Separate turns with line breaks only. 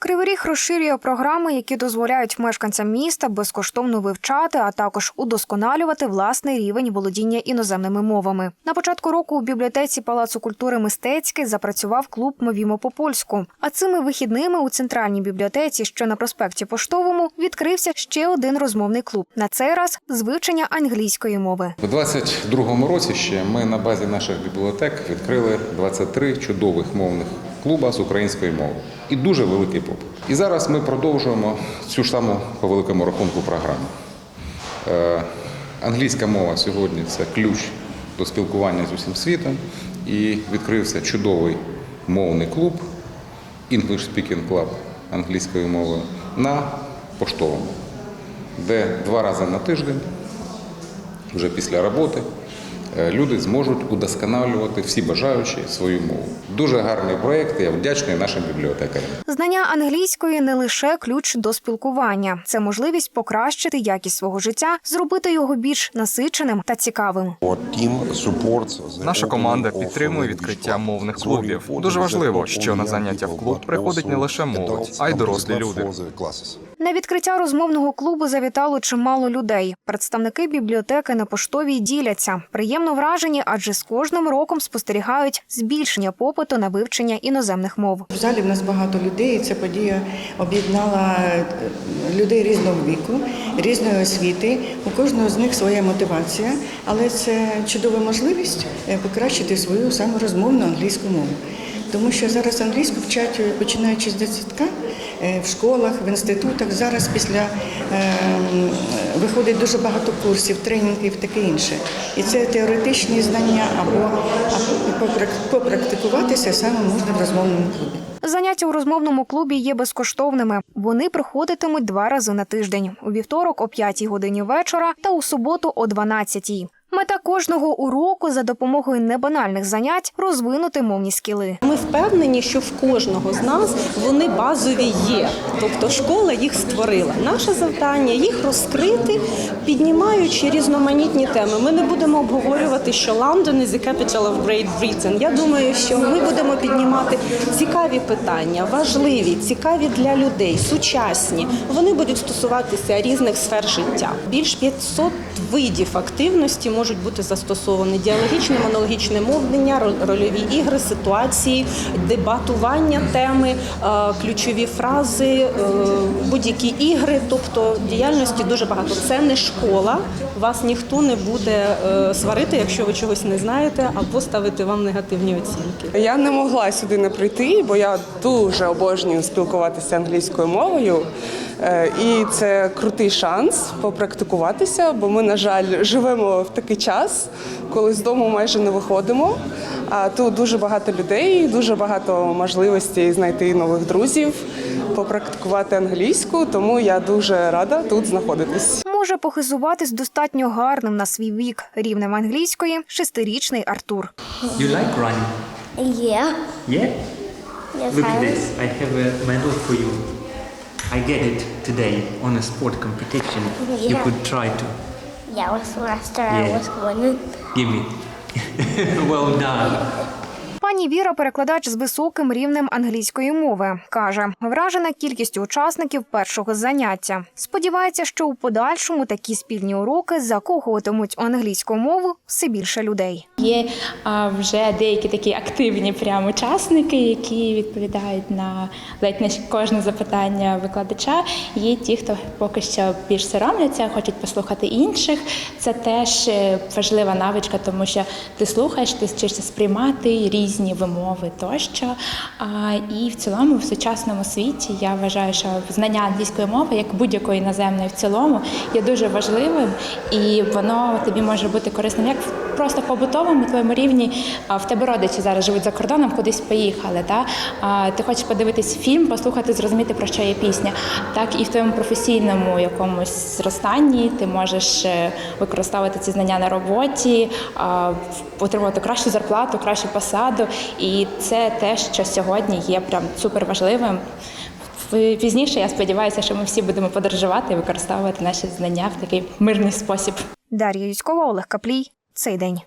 Кривий Ріг розширює програми, які дозволяють мешканцям міста безкоштовно вивчати, а також удосконалювати власний рівень володіння іноземними мовами. На початку року у бібліотеці Палацу культури мистецький запрацював клуб Мовімо по польську. А цими вихідними у центральній бібліотеці, що на проспекті Поштовому, відкрився ще один розмовний клуб. На цей раз з вивчення англійської мови.
У 22-му році ще ми на базі наших бібліотек відкрили 23 чудових мовних клуба з української мови. І дуже великий попит. І зараз ми продовжуємо цю ж саму по великому рахунку програму. Е, англійська мова сьогодні це ключ до спілкування з усім світом. І відкрився чудовий мовний клуб English Speaking Club англійською мовою на поштовому, де два рази на тиждень вже після роботи люди зможуть удосконалювати всі бажаючі свою мову. Дуже гарний проєкт. Я вдячний нашим бібліотекарям.
Знання англійської не лише ключ до спілкування, це можливість покращити якість свого життя, зробити його більш насиченим та цікавим.
Наша команда підтримує відкриття мовних клубів. Дуже важливо, що на заняття в клуб приходить не лише молодь, а й дорослі люди.
На відкриття розмовного клубу завітало чимало людей. Представники бібліотеки на поштовій діляться. Приємно вражені, адже з кожним роком спостерігають збільшення попиту на вивчення іноземних мов.
В залі в нас багато людей. і Ця подія об'єднала е, людей різного віку, різної освіти. У кожного з них своя мотивація, але це чудова можливість е, покращити свою саме розмовну англійську мову. Тому що зараз англійську вчать е, починаючи з е, в школах, в інститутах. Зараз після е, виходить дуже багато курсів, тренінгів, таке інше. І це теоретичні знання або, або попрактикуватися саме можна в розмовному клубі.
Заняття у розмовному клубі є безкоштовними. Вони проходитимуть два рази на тиждень: у вівторок о 5 годині вечора та у суботу о 12. Мета кожного уроку за допомогою небанальних занять розвинути мовні скіли.
Ми впевнені, що в кожного з нас вони базові є. Тобто школа їх створила. Наше завдання їх розкрити, піднімаючи різноманітні теми. Ми не будемо обговорювати, що London is the capital of Great Britain. Я думаю, що ми будемо піднімати цікаві питання, важливі, цікаві для людей, сучасні. Вони будуть стосуватися різних сфер життя. Більш 500 видів активності можуть бути застосовані: діалогічне, монологічне мовлення, рольові ігри, ситуації, дебатування теми, е, ключові фрази, е, будь-які ігри. Тобто діяльності дуже багато. Це не школа. Вас ніхто не буде е, сварити, якщо ви чогось не знаєте, або ставити вам негативні оцінки.
Я не могла сюди не прийти, бо я дуже обожнюю спілкуватися англійською мовою. Е, І це крутий шанс попрактикуватися, бо ми, на жаль, живемо в такий час, коли з дому майже не виходимо. А тут дуже багато людей, дуже багато можливостей знайти нових друзів, попрактикувати англійську. Тому я дуже рада тут знаходитись.
Може похизуватись достатньо гарним на свій вік рівнем англійської шестирічний Артур.
You like running?
Yeah.
Yeah?
Yes,
Look
I
at this. I have a medal for you. I get it today on a sport competition. You could try to.
Yeah, was last year I
Yeah.
was winning.
Give me. well done.
Пані Віра, перекладач з високим рівнем англійської мови, каже, вражена кількістю учасників першого заняття. Сподівається, що у подальшому такі спільні уроки закохуватимуть у англійську мову все більше людей.
Є а, вже деякі такі активні прям учасники, які відповідають на ледь не кожне запитання викладача. Є ті, хто поки що більш соромляться, хочуть послухати інших. Це теж е, важлива навичка, тому що ти слухаєш, ти вчишся сприймати різні вимови тощо. І в цілому, в сучасному світі, я вважаю, що знання англійської мови, як будь-якої іноземної в цілому, є дуже важливим, і воно тобі може бути корисним як в просто побутовому твоєму рівні. В тебе родичі зараз живуть за кордоном, кудись поїхали. Та? Ти хочеш подивитись фільм, послухати, зрозуміти, про що є пісня. Так і в твоєму професійному якомусь зростанні ти можеш е, використовувати ці знання на роботі, отримувати кращу зарплату, кращу посаду. І це те, що сьогодні є прям супер важливим. Пізніше я сподіваюся, що ми всі будемо подорожувати і використовувати наші знання в такий мирний спосіб.
Дар'я Юськова, Олег Каплій. Цей день.